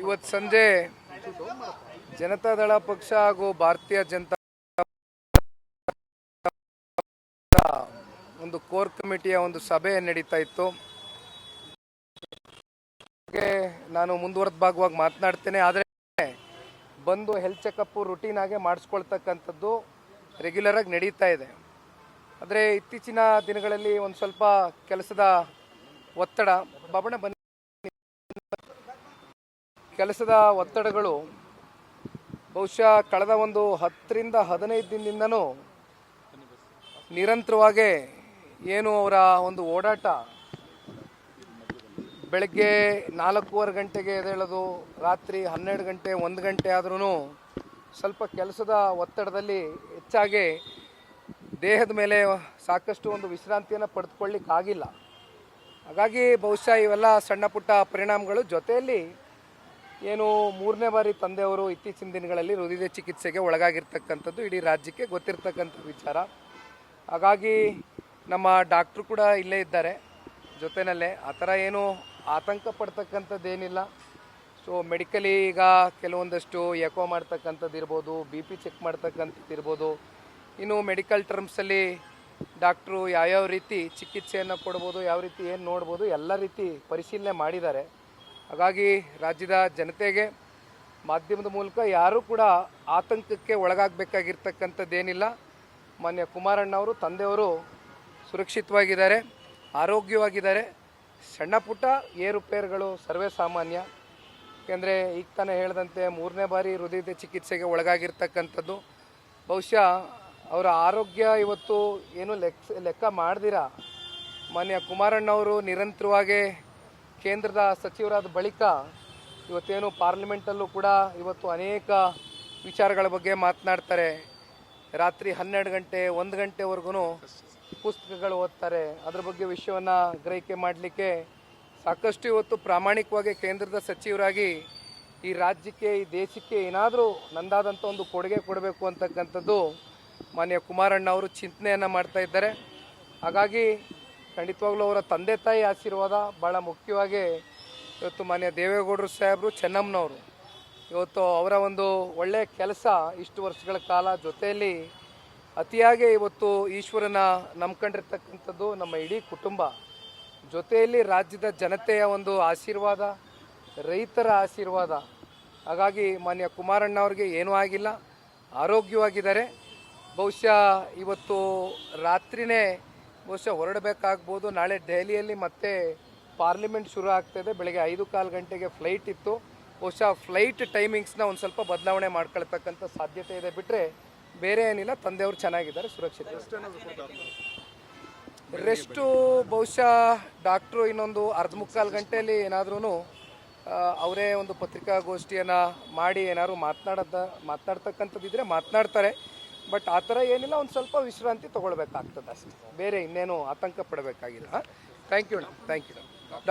ಇವತ್ತು ಸಂಜೆ ಜನತಾದಳ ಪಕ್ಷ ಹಾಗೂ ಭಾರತೀಯ ಜನತಾ ಒಂದು ಕೋರ್ ಕಮಿಟಿಯ ಒಂದು ಸಭೆ ನಡೀತಾ ಇತ್ತು. ನಾನು ಮುಂದುವರೆದ ಭಾಗವಾಗಿ ಮಾತನಾಡ್ತೇನೆ, ಆದರೆ ಬಂದು ಹೆಲ್ತ್ ಚೆಕಪ್ ರುಟೀನ್ ಆಗಿ ಮಾಡಿಸ್ಕೊಳ್ತಕ್ಕಂಥದ್ದು ರೆಗ್ಯುಲರ್ ಆಗಿ ನಡೀತಾ ಇದೆ. ಆದರೆ ಇತ್ತೀಚಿನ ದಿನಗಳಲ್ಲಿ ಒಂದು ಸ್ವಲ್ಪ ಕೆಲಸದ ಒತ್ತಡ ಬಾಬಣ್ಣ ಬನ್ನಿ. ಕೆಲಸದ ಒತ್ತಡಗಳು ಬಹುಶಃ ಕಳೆದ ಒಂದು ಹತ್ತರಿಂದ ಹದಿನೈದು ದಿನದಿಂದನೂ ನಿರಂತರವಾಗಿ ಏನು ಅವರ ಒಂದು ಓಡಾಟ ಬೆಳಗ್ಗೆ ನಾಲ್ಕೂವರೆ ಗಂಟೆಗೆ ಎದ್ದೇಳೋದು, ರಾತ್ರಿ ಹನ್ನೆರಡು ಗಂಟೆ, ಒಂದು ಗಂಟೆ ಆದ್ರೂ ಸ್ವಲ್ಪ ಕೆಲಸದ ಒತ್ತಡದಲ್ಲಿ ಹೆಚ್ಚಾಗಿ ದೇಹದ ಮೇಲೆ ಸಾಕಷ್ಟು ಒಂದು ವಿಶ್ರಾಂತಿಯನ್ನು ಪಡೆದುಕೊಳ್ಳಿಕ್ಕಾಗಿಲ್ಲ. ಹಾಗಾಗಿ ಬಹುಶಃ ಇವೆಲ್ಲ ಸಣ್ಣ ಪುಟ್ಟ ಪರಿಣಾಮಗಳು. ಜೊತೆಯಲ್ಲಿ ಏನು ಮೂರನೇ ಬಾರಿ ತಂದೆಯವರು ಇತ್ತೀಚಿನ ದಿನಗಳಲ್ಲಿ ಹೃದಯ ಚಿಕಿತ್ಸೆಗೆ ಒಳಗಾಗಿರ್ತಕ್ಕಂಥದ್ದು ಇಡೀ ರಾಜ್ಯಕ್ಕೆ ಗೊತ್ತಿರತಕ್ಕಂಥ ವಿಚಾರ. ಹಾಗಾಗಿ ನಮ್ಮ ಡಾಕ್ಟ್ರು ಕೂಡ ಇಲ್ಲೇ ಇದ್ದಾರೆ. ಜೊತೆಯಲ್ಲೇ ಆ ಥರ ಏನು ಆತಂಕ ಪಡ್ತಕ್ಕಂಥದ್ದೇನಿಲ್ಲ. ಸೊ ಮೆಡಿಕಲಿ ಈಗ ಕೆಲವೊಂದಷ್ಟು ಎಕೋ ಮಾಡ್ತಕ್ಕಂಥದ್ದು ಇರ್ಬೋದು ಬಿ ಪಿ ಚೆಕ್ ಮಾಡ್ತಕ್ಕಂಥದ್ದು ಇರ್ಬೋದು ಇನ್ನು ಮೆಡಿಕಲ್ ಟರ್ಮ್ಸಲ್ಲಿ ಡಾಕ್ಟ್ರು ಯಾವ್ಯಾವ ರೀತಿ ಚಿಕಿತ್ಸೆಯನ್ನು ಕೊಡ್ಬೋದು, ಯಾವ ರೀತಿ ಏನು ನೋಡ್ಬೋದು, ಎಲ್ಲ ರೀತಿ ಪರಿಶೀಲನೆ ಮಾಡಿದ್ದಾರೆ. ಹಾಗಾಗಿ ರಾಜ್ಯದ ಜನತೆಗೆ ಮಾಧ್ಯಮದ ಮೂಲಕ ಯಾರೂ ಕೂಡ ಆತಂಕಕ್ಕೆ ಒಳಗಾಗಬೇಕಾಗಿರ್ತಕ್ಕಂಥದ್ದೇನಿಲ್ಲ. ಮಾನ್ಯ ಕುಮಾರಣ್ಣವರು ತಂದೆಯವರು ಸುರಕ್ಷಿತವಾಗಿದ್ದಾರೆ, ಆರೋಗ್ಯವಾಗಿದ್ದಾರೆ. ಸಣ್ಣ ಪುಟ್ಟ ಏರುಪೇರುಗಳು ಸರ್ವೇ ಸಾಮಾನ್ಯ. ಏಕೆಂದರೆ ಈಗ ತಾನೇ ಹೇಳಿದಂತೆ ಮೂರನೇ ಬಾರಿ ಹೃದಯದ ಚಿಕಿತ್ಸೆಗೆ ಒಳಗಾಗಿರ್ತಕ್ಕಂಥದ್ದು. ಬಹುಶಃ ಅವರ ಆರೋಗ್ಯ ಇವತ್ತು ಏನು ಲೆಕ್ಕ ಲೆಕ್ಕ ಮಾಡ್ದಿರ? ಮಾನ್ಯ ಕುಮಾರಣ್ಣವರು ನಿರಂತರವಾಗಿ ಕೇಂದ್ರದ ಸಚಿವರಾದ ಬಳಿಕ ಇವತ್ತೇನು ಪಾರ್ಲಿಮೆಂಟಲ್ಲೂ ಕೂಡ ಇವತ್ತು ಅನೇಕ ವಿಚಾರಗಳ ಬಗ್ಗೆ ಮಾತನಾಡ್ತಾರೆ. ರಾತ್ರಿ ಹನ್ನೆರಡು ಗಂಟೆ, ಒಂದು ಗಂಟೆವರೆಗೂ ಪುಸ್ತಕಗಳು ಓದ್ತಾರೆ. ಅದ್ರ ಬಗ್ಗೆ ವಿಷಯವನ್ನು ಗ್ರಹಿಕೆ ಮಾಡಲಿಕ್ಕೆ ಸಾಕಷ್ಟು ಇವತ್ತು ಪ್ರಾಮಾಣಿಕವಾಗಿ ಕೇಂದ್ರದ ಸಚಿವರಾಗಿ ಈ ರಾಜ್ಯಕ್ಕೆ, ಈ ದೇಶಕ್ಕೆ ಏನಾದರೂ ನಂದಾದಂಥ ಒಂದು ಕೊಡುಗೆ ಕೊಡಬೇಕು ಅಂತಕ್ಕಂಥದ್ದು ಮಾನ್ಯ ಕುಮಾರಣ್ಣ ಅವರು ಚಿಂತನೆಯನ್ನು ಮಾಡ್ತಾ ಇದ್ದಾರೆ. ಹಾಗಾಗಿ ಖಂಡಿತವಾಗ್ಲೂ ಅವರ ತಂದೆ ತಾಯಿ ಆಶೀರ್ವಾದ ಭಾಳ ಮುಖ್ಯವಾಗಿ ಇವತ್ತು ಮಾನ್ಯ ದೇವೇಗೌಡರು ಸಾಹೇಬರು, ಚೆನ್ನಮ್ಮನವರು. ಇವತ್ತು ಅವರ ಒಂದು ಒಳ್ಳೆಯ ಕೆಲಸ ಇಷ್ಟು ವರ್ಷಗಳ ಕಾಲ ಜೊತೆಯಲ್ಲಿ ಅತಿಯಾಗಿ ಇವತ್ತು ಈಶ್ವರನ ನಂಬ್ಕೊಂಡಿರ್ತಕ್ಕಂಥದ್ದು ನಮ್ಮ ಇಡೀ ಕುಟುಂಬ. ಜೊತೆಯಲ್ಲಿ ರಾಜ್ಯದ ಜನತೆಯ ಒಂದು ಆಶೀರ್ವಾದ, ರೈತರ ಆಶೀರ್ವಾದ. ಹಾಗಾಗಿ ಮಾನ್ಯ ಕುಮಾರಣ್ಣ ಅವ್ರಿಗೆ ಏನೂ ಆಗಿಲ್ಲ, ಆರೋಗ್ಯವಾಗಿದ್ದಾರೆ. ಬಹುಶಃ ಇವತ್ತು ರಾತ್ರಿನೇ ಬಹುಶಃ ಹೊರಡಬೇಕಾಗ್ಬೋದು. ನಾಳೆ ದೆಹಲಿಯಲ್ಲಿ ಮತ್ತೆ ಪಾರ್ಲಿಮೆಂಟ್ ಶುರು ಆಗ್ತಾಯಿದೆ ಬೆಳಗ್ಗೆ ಐದು ಕಾಲು ಗಂಟೆಗೆ ಫ್ಲೈಟ್ ಇತ್ತು. ಬಹುಶಃ ಫ್ಲೈಟ್ ಟೈಮಿಂಗ್ಸ್ನ ಒಂದು ಸ್ವಲ್ಪ ಬದಲಾವಣೆ ಮಾಡ್ಕೊಳ್ತಕ್ಕಂಥ ಸಾಧ್ಯತೆ ಇದೆ ಬಿಟ್ಟರೆ ಬೇರೆ ಏನಿಲ್ಲ. ತಂದೆಯವರು ಚೆನ್ನಾಗಿದ್ದಾರೆ, ಸುರಕ್ಷಿತ ರೆಸ್ಟು ಬಹುಶಃ ಡಾಕ್ಟ್ರು ಇನ್ನೊಂದು ಅರ್ಧ ಮುಕ್ಕಾಲು ಗಂಟೆಯಲ್ಲಿ ಏನಾದ್ರೂ ಅವರೇ ಒಂದು ಪತ್ರಿಕಾಗೋಷ್ಠಿಯನ್ನು ಮಾಡಿ ಏನಾದ್ರು ಮಾತನಾಡದ ಮಾತನಾಡ್ತಕ್ಕಂಥದ್ದಿದ್ರೆ ಮಾತನಾಡ್ತಾರೆ. ಬಟ್ ಆ ಥರ ಏನಿಲ್ಲ, ಒಂದು ಸ್ವಲ್ಪ ವಿಶ್ರಾಂತಿ ತೊಗೊಳ್ಬೇಕಾಗ್ತದೆ ಅಷ್ಟೇ. ಬೇರೆ ಇನ್ನೇನು ಆತಂಕ ಪಡಬೇಕಾಗಿಲ್ಲ. Thank you madam thank you doctor